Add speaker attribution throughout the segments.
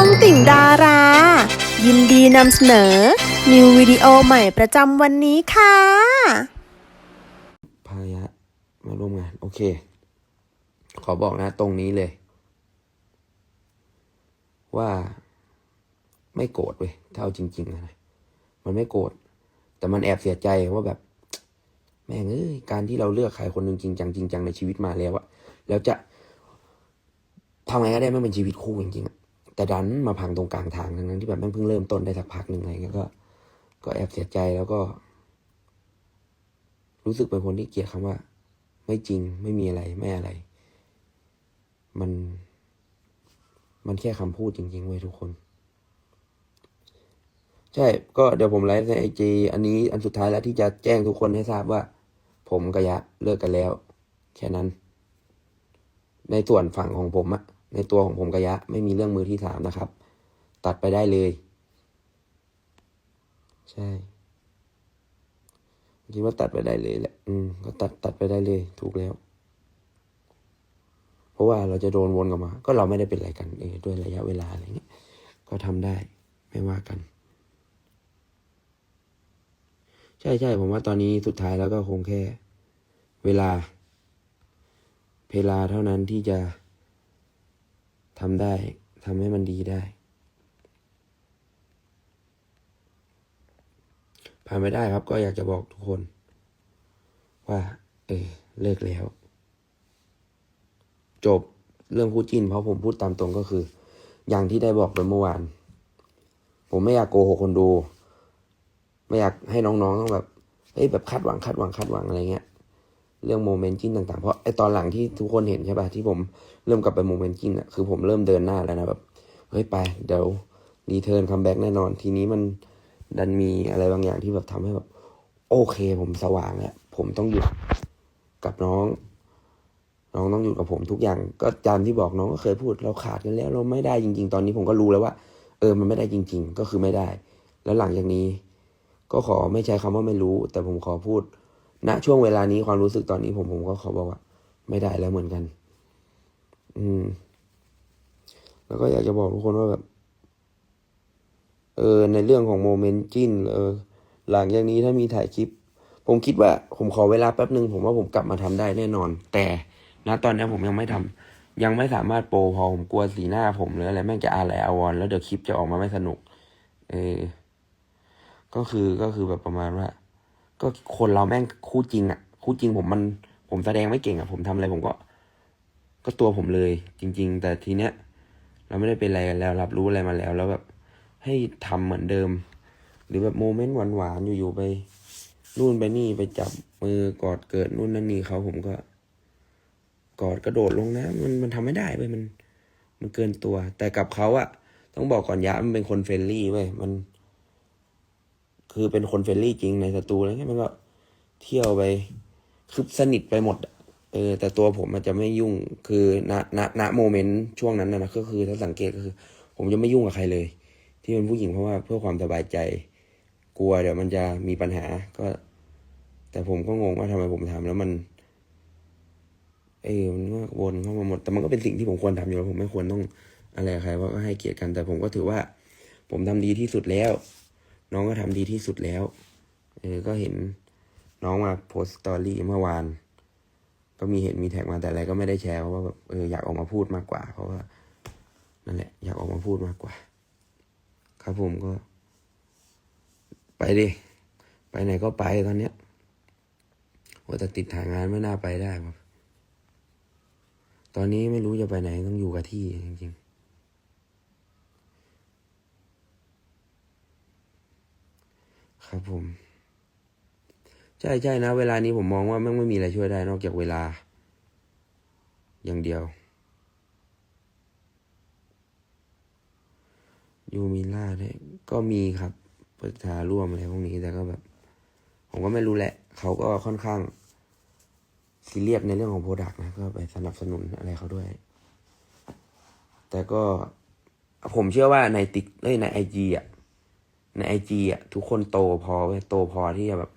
Speaker 1: องติ่งดารา ยินดีนำเสนอ นิววิดีโอใหม่ประจำวันนี้ค่ะ
Speaker 2: พายะมาร่วมงาน โอเค ขอบอกนะตรงนี้เลย ว่าไม่โกรธเว้ยถ้าเอาจริงๆนะมันไม่โกรธแต่มันแอบเสียใจว่าแบบ แม่งเอ้ยการที่เราเลือกใครคนหนึ่งจริงจังจริงจังในชีวิตมาแล้วอะแล้วจะทำไงก็ได้ไม่เป็นชีวิตคู่จริงๆอะ แต่ดันมาพังตรงกลางทางทั้งนั้นที่แบบแม่งเพิ่งเริ่มต้นได้สักพักหนึ่งอะไรเงี้ยก็ ก็แอบเสียใจแล้วก็ รู้สึกเป็นคนที่เกลียดคำว่า ไม่จริงไม่มีอะไรไม่อะไร มัน มันแค่คำพูดจริงๆเว้ยทุกคน ใช่ ก็เดี๋ยวผมไลฟ์ในไอจีอันนี้อันสุดท้ายแล้วที่จะแจ้งทุกคนให้ทราบว่า ผมกับยะเลิกกันแล้ว แค่นั้น ในส่วนฝั่งของผมอะ ในตัวของผมกับยะไม่มีเรื่องมือที่สามนะครับ ตัดไปได้เลย ใช่คิดว่าตัดไปได้เลยแหละ อืม ก็ตัดตัดไปได้เลย ถูกแล้ว เพราะว่าเราจะโดนวนกลับมา ก็เราไม่ได้เป็นอะไรกันเออด้วยระยะเวลาอะไรเงี้ย ก็ทำได้ ไม่ว่ากัน ใช่ใช่ผมว่าตอนนี้สุดท้ายแล้วก็คงแค่ เวลา เวลาเท่านั้นที่จะ ทำได้ทำให้มันดีได้ ผ่านไม่ได้ครับก็อยากจะบอกทุกคน ว่า เออเลิกแล้ว จบเรื่องคู่จิ้นเพราะผมพูดตามตรงก็คือ อย่างที่ได้บอกไปเมื่อวาน ผมไม่อยากโกหกคนดู ไม่อยากให้น้องๆต้องแบบเฮ้ยแบบคาดหวังคาดหวังคาดหวังอะไรเงี้ย เรื่องโมเมนต์จิ้นต่างๆ เพราะไอตอนหลังที่ทุกคนเห็นใช่ปะที่ผมเริ่มกลับไปโมเมนต์จิ้นอะคือผมเริ่มเดินหน้าแล้วนะแบบเฮ้ยไปเดี๋ยวรีเทิร์นคัมแบ็กแน่นอน ทีนี้มันดันมีอะไรบางอย่างที่แบบทำให้แบบ โอเค ผมสว่างแล้วผมต้องหยุดกับน้อง น้องต้องอยู่กับผมทุกอย่าง ก็จามที่บอกน้องก็เคยพูดเราขาดกันแล้ว เราไม่ได้จริง ๆ ตอนนี้ผมก็รู้แล้วว่า เออมันไม่ได้จริง ๆ ก็คือไม่ได้ แล้วหลังจากนี้ ก็ขอไม่ใช้คำว่าไม่รู้ แต่ผมขอพูด ณช่วงเวลานี้ความรู้สึกตอนนี้ผมผมก็ขอบอกว่า ไม่ได้แล้วเหมือนกัน อืม แล้วก็อยากจะบอกทุกคนว่าแบบ เออ ในเรื่องของโมเมนต์จิ้น เออ หลังจากนี้ถ้ามีถ่ายคลิป ผมคิดว่า ผมขอเวลาแป๊บหนึ่งผมว่าผมกลับมาทำได้แน่นอน แต่ณตอนนี้ผมยังไม่ทำยังไม่สามารถโปรพอผมกลัวสีหน้าผมหรืออะไรแม่งจะอะไรอาวรแล้วเดี๋ยวคลิปจะออกมาไม่สนุก เออ ก็คือก็คือแบบประมาณว่า ก็คนเราแม่งคู่จริงอะคู่จริงผมมันผมแสดงไม่เก่งอะผมทำอะไรผมก็ ก็ตัวผมเลย จริง ๆ แต่ทีเนี้ยเราไม่ได้เป็นอะไรกันแล้ว รับรู้อะไรมาแล้ว แล้วแบบให้ทำเหมือนเดิม หรือแบบโมเมนต์หวานๆอยู่ๆไปนู่นไปนี่ไปจับมือกอดเกิดนู่นนั่นนี่เขาผมก็ กอดกระโดดลงน้ำมันมันทำไม่ได้เว้ยมัน มันเกินตัว แต่กับเขาอะต้องบอกก่อนยะมันเป็นคนเฟรนลี่เว้ยมัน คือเป็นคนเฟรนลี่จริงในสตูแล้วมันก็เที่ยวไปคือสนิทไปหมดเออแต่ตัวผมมันจะไม่ยุ่งคือณณณโมเมนต์ช่วงนั้นนะก็คือถ้าสังเกตก็คือ ผมจะไม่ยุ่งกับใครเลย ที่เป็นผู้หญิงเพราะว่าเพื่อความสบายใจ กลัวเดี๋ยวมันจะมีปัญหาก็ แต่ผมก็งงว่าทำไมผมทำแล้วมันเออมันก็วนเข้ามาหมด แต่มันก็เป็นสิ่งที่ผมควรทำอยู่แล้วผมไม่ควรต้องอะไรใครว่าก็ให้เกียรติกัน แต่ผมก็ถือว่า ผมทำดีที่สุดแล้ว น้องก็ทำดีที่สุดแล้วเออก็เห็นน้องมาโพสต์สตอรี่เมื่อวาน ก็มีเห็นมีแท็กมาแต่อะไรก็ไม่ได้แชร์เพราะว่าแบบเอออยากออกมาพูดมากกว่า เพราะว่านั่นแหละ อยากออกมาพูดมากกว่า ครับผมก็ ไปดิไปไหนก็ไปตอนเนี้ยว่าแต่ติดถ่ายงานไม่น่าไปได้ครับตอนนี้ไม่รู้จะไปไหนต้องอยู่กับที่จริง ครับผม ใช่ใช่นะ เวลานี้ผมมองว่าม่งไม่มีอะไรช่วยได้นอกจากเวลา อย่างเดียว ยูมิล่าเนี่ยก็มีครับปรึกษาร่วมอะไรพวกนี้แต่ก็แบบ ผมก็ไม่รู้แหละ เขาก็ค่อนข้างซีเรียสในเรื่องของโปรดักต์นะ ก็ไปสนับสนุนอะไรเขาด้วย แต่ก็ผมเชื่อว่าในติ๊กเอ้ยในไอจีอะ ในไอจีอะ ทุกคนโตพอโตพอที่จะแบบ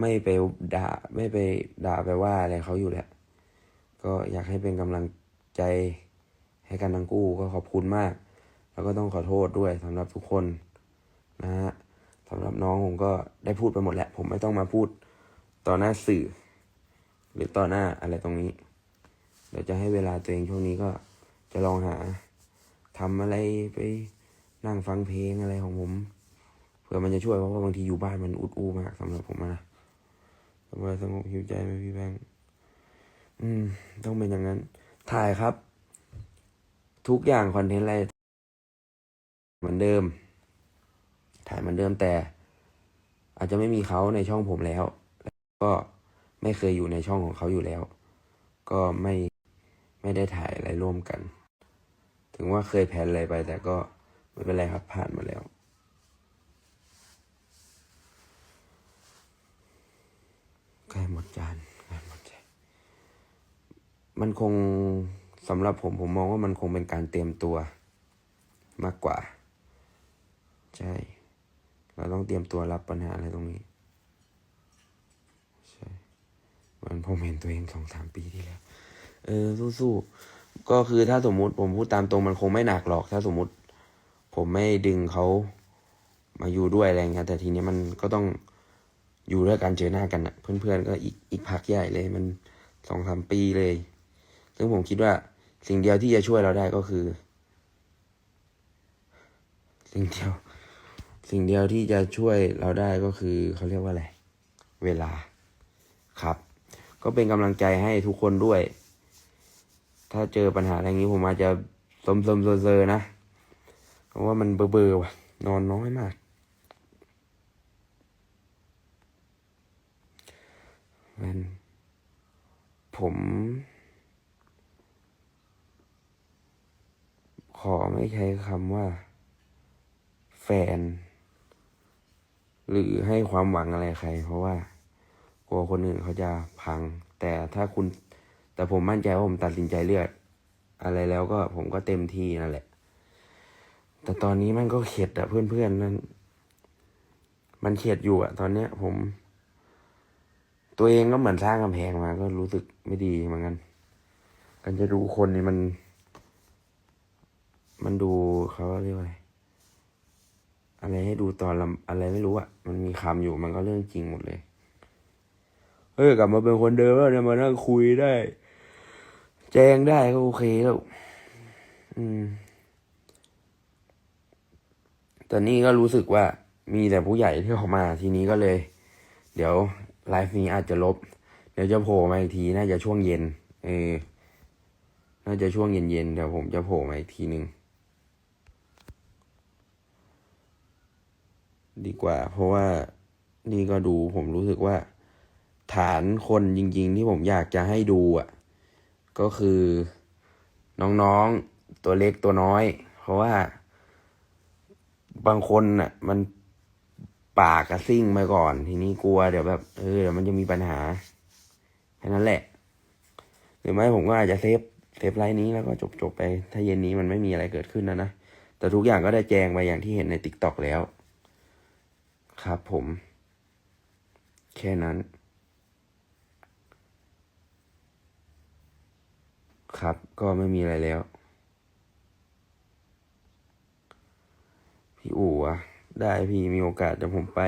Speaker 2: ไม่ไปด่า ไม่ไปด่าไปว่าอะไรเขาอยู่แหละ ก็อยากให้เป็นกำลังใจให้กันทั้งคู่ก็ขอบคุณมาก แล้วก็ต้องขอโทษด้วยสำหรับทุกคนนะฮะสำหรับน้องผมก็ได้พูดไปหมดแล้ว ผมไม่ต้องมาพูดต่อหน้าสื่อ หรือต่อหน้าอะไรตรงนี้ เดี๋ยวจะให้เวลาตัวเองช่วงนี้ก็จะลองหาทำอะไรไป นั่งฟังเพลงอะไรของผม เผื่อมันจะช่วยเพราะว่าบางทีอยู่บ้านมันอุดอู้มากสำหรับผมอะนะสบายสงบหิวใจไหมพี่แบงค์อืม ต้องเป็นอย่างนั้น ถ่ายครับ ทุกอย่างคอนเทนต์อะไรเหมือนเดิม ถ่ายเหมือนเดิมแต่ อาจจะไม่มีเขาในช่องผมแล้วก็ไม่เคยอยู่ในช่องของเขาอยู่แล้ว ก็ไม่ไม่ได้ถ่ายอะไรร่วมกัน ถึงว่าเคยแพลนอะไรไปแต่ก็ ไม่เป็นไรครับ ผ่านมาแล้ว ใกล้หมดจานใกล้หมดใจมันคงสำหรับผมผมมองว่ามันคงเป็นการเตรียมตัวมากกว่า ใช่ เราต้องเตรียมตัวรับปัญหาอะไรตรงนี้ ใช่ มันผมเห็นตัวเองสองสามปีที่แล้ว เออสู้ๆก็คือถ้าสมมุติผมพูดตามตรงมันคงไม่หนักหรอกถ้าสมมุติ ผมไม่ดึงเขามาอยู่ด้วยอะไรเงี้ยแต่ทีนี้มันก็ต้องอยู่ด้วยกันเจอหน้ากันอะเพื่อนๆก็อีกอีกพักใหญ่เลยมันสองสามปีเลย ซึ่งผมคิดว่าสิ่งเดียวที่จะช่วยเราได้ก็คือ สิ่งเดียว สิ่งเดียวที่จะช่วยเราได้ก็คือเขาเรียกว่าอะไร เวลาครับ ก็เป็นกำลังใจให้ทุกคนด้วย ถ้าเจอปัญหาอะไรอย่างนี้ผมอาจจะสมสมๆเซอๆนะ เพราะว่ามันเบอเบอร์ว่ะ นอนน้อยมาก มันผม ขอไม่ใช้คำว่า แฟน หรือให้ความหวังอะไรใคร เพราะว่า กลัวคนอื่นเขาจะพัง แต่ถ้าคุณ แต่ผมมั่นใจว่าผมตัดสินใจเลือกอะไรแล้วก็ผมก็เต็มที่นั่นแหละ แต่ตอนนี้มันก็เข็ดอะเพื่อนๆนั่นมันเข็ดอยู่อะตอนเนี้ย ผม ตัวเองก็เหมือนสร้างกำแพงมา ก็รู้สึกไม่ดีเหมือนกันการจะดูคนนี่มัน มันดูเขาเรียกว่าอะไรอะไรให้ดูตอนลำอะไรไม่รู้อะมันมีคำอยู่มันก็เรื่องจริงหมดเลยเฮ้ยกลับมาเป็นคนเดิมแล้วเนี่ยมานั่งคุยได้ แจ้งได้ก็โอเคแล้ว อืม แตอนนี้ก็รู้สึกว่ามีแต่ผู้ใหญ่ที่เข้ามาทีนี้ก็เลย เดี๋ยวไลฟ์นี้อาจจะลบ เดี๋ยวจะโผล่มาอีกทีน่าจะช่วงเย็น เออ น่าจะช่วงเย็นๆเดี๋ยวผมจะโผล่มาอีกทีหนึ่งดีกว่า เพราะว่านี่ก็ดูผมรู้สึกว่า ฐานคนจริง ๆ ที่ผมอยากจะให้ดูอะ ก็คือน้องๆตัวเล็กตัวน้อย เพราะว่า บางคนน่ะ มันปากกระซิ่งมาก่อน ทีนี้กลัวเดี๋ยวแบบเออเดี๋ยวมันจะมีปัญหาแค่นั้นแหละ หรือไม่ผมก็อาจจะเซฟเซฟไลน์นี้แล้วก็จบจบไป ถ้าเย็นนี้มันไม่มีอะไรเกิดขึ้นนะนะ แต่ทุกอย่างก็ได้แจ้งไปอย่างที่เห็นในติ๊กต็อกแล้ว ครับผม แค่นั้น ครับก็ไม่มีอะไรแล้ว พี่อู๋อะได้พี่มีโอกาสเดี๋ยวผมไป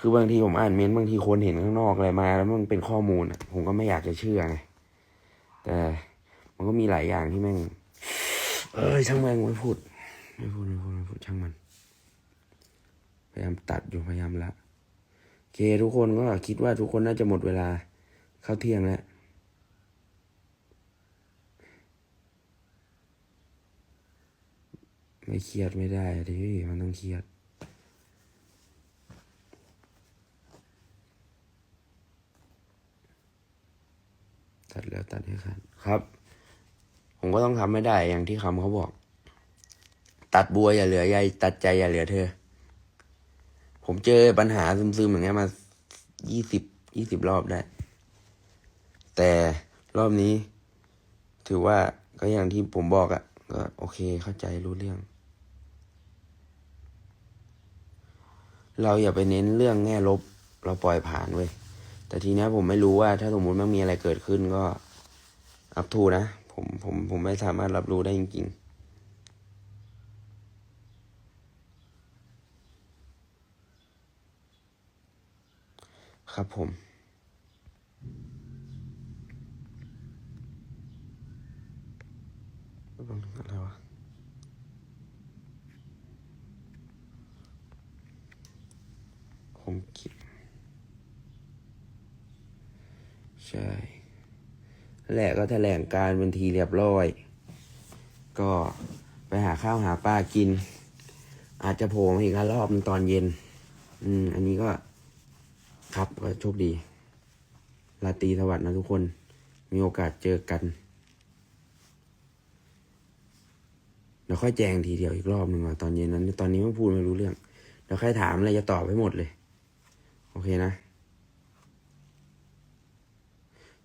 Speaker 2: คือบางทีผมอ่านเม้นต์บางทีคนเห็นข้างนอกอะไรมา แล้วมันเป็นข้อมูลผมก็ไม่อยากจะเชื่อไงแต่มันก็มีหลายอย่างที่แม่ง เอ้ยช่างแม่งไม่พูดไม่พูดไม่พูดไม่พูดช่างมัน พยายามตัดอยู่พยายามละโอเคทุกคนก็คิดว่าทุกคนน่าจะหมดเวลาเข้าเที่ยงแล้ว ไม่เครียดไม่ได้ดิมันต้องเครียด ตัดแล้วตัดให้ขาดครับ ผมก็ต้องทำไม่ได้อย่างที่คำเขาบอก ตัดบัวอย่าเหลือใยตัดใจอย่าเหลือเธอ ผมเจอปัญหาซึมๆอย่างเงี้ยมายี่สิบยี่สิบรอบได้ แต่รอบนี้ ถือว่าก็อย่างที่ผมบอกอะ่ะก็โอเคเข้าใจรู้เรื่อง เราอย่าไปเน้นเรื่องแง่ลบ เราปล่อยผ่านเว้ยแต่ทีนี้ผมไม่รู้ว่าถ้าสมมติมันมีอะไรเกิดขึ้นก็อัพทูนะ ผมผมผมไม่สามารถรับรู้ได้จริงๆครับผม อะไรวะ ผมคิด ใช่ แหละก็แถลงการเป็นทีเรียบร้อย ก็ไปหาข้าวหาปลากิน อาจจะโผล่มาอีกรอบหนึงตอนเย็น อืม อันนี้ก็ครับก็โชคดีราตีสวัสดิ์นะทุกคน มีโอกาสเจอกัน เดี๋ยวค่อยแจงทีเดียวอีกรอบหนึ่งว่าตอนเย็นนั้น ตอนนี้ไม่พูดไม่รู้เรื่อง เดี๋ยวใครถามอะไรจะตอบให้หมดเลย อเคนะ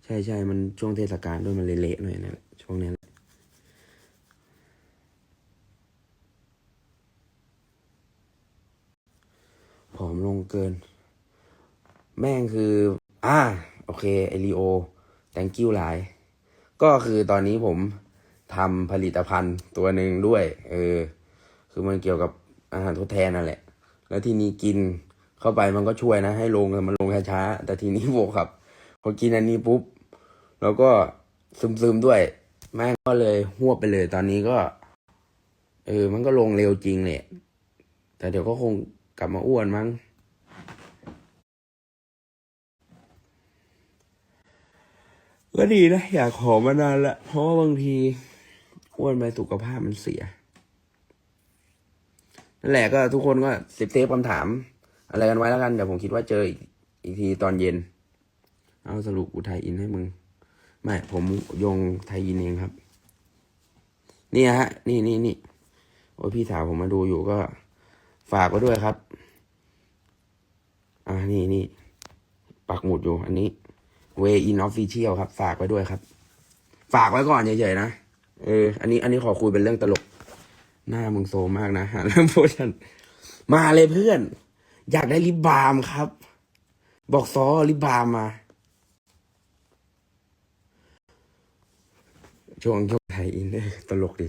Speaker 2: ใช่ใช่มันช่วงเทศกาลด้วยมันเละๆหน่อยนะช่วงนี้ผอมลงเกิน แม่งคือ อ่า โอเคไอรีโอ thank you หลาย ก็คือตอนนี้ผมทำผลิตภัณฑ์ตัวหนึ่งด้วย เออ คือมันเกี่ยวกับอาหารทดแทนนั่นแหละ แล้วที่นี้กิน เข้าไปมันก็ช่วยนะ ให้ลงมันลงช้าๆแต่ทีนี้บวกครับ พอกินอันนี้ปุ๊บ แล้วก็ซึมๆด้วยแม่งก็เลยหวบไปเลย ตอนนี้ก็ เออ มันก็ลงเร็วจริงเนี่ยแต่เดี๋ยวก็คงกลับมาอ้วนมั้งก็ดีนะ อยากขอมานานละเพราะว่าบางทีอ้วนไปสุขภาพมันเสียนั่นแหละก็ทุกคนก็สิบเทปคำถาม อะไรกันไว้แล้วกัน เดี๋ยวผมคิดว่าเจออีกอีกทีตอนเย็น เอาสรุปกูไทยอินให้มึง ไม่ ผมยงไทยอินเองครับ นี่ฮะ นี่นี่นี่โอ้พี่สาวผมมาดูอยู่ก็ฝากไว้ด้วยครับ อ่า นี่นี่ปักหมุดอยู่ อันนี้ Way in Official ครับ ฝากไว้ด้วยครับ ฝากไว้ก่อนเฉยๆนะ เออ อันนี้ อันนี้ขอคุยเป็นเรื่องตลก หน้ามึงโซมากนะ หาเรื่องพูดกันมาเลยเพื่อน อยากได้ลิบามครับ บอกซอลิบามมาช่วงยกไทยอินตลกดี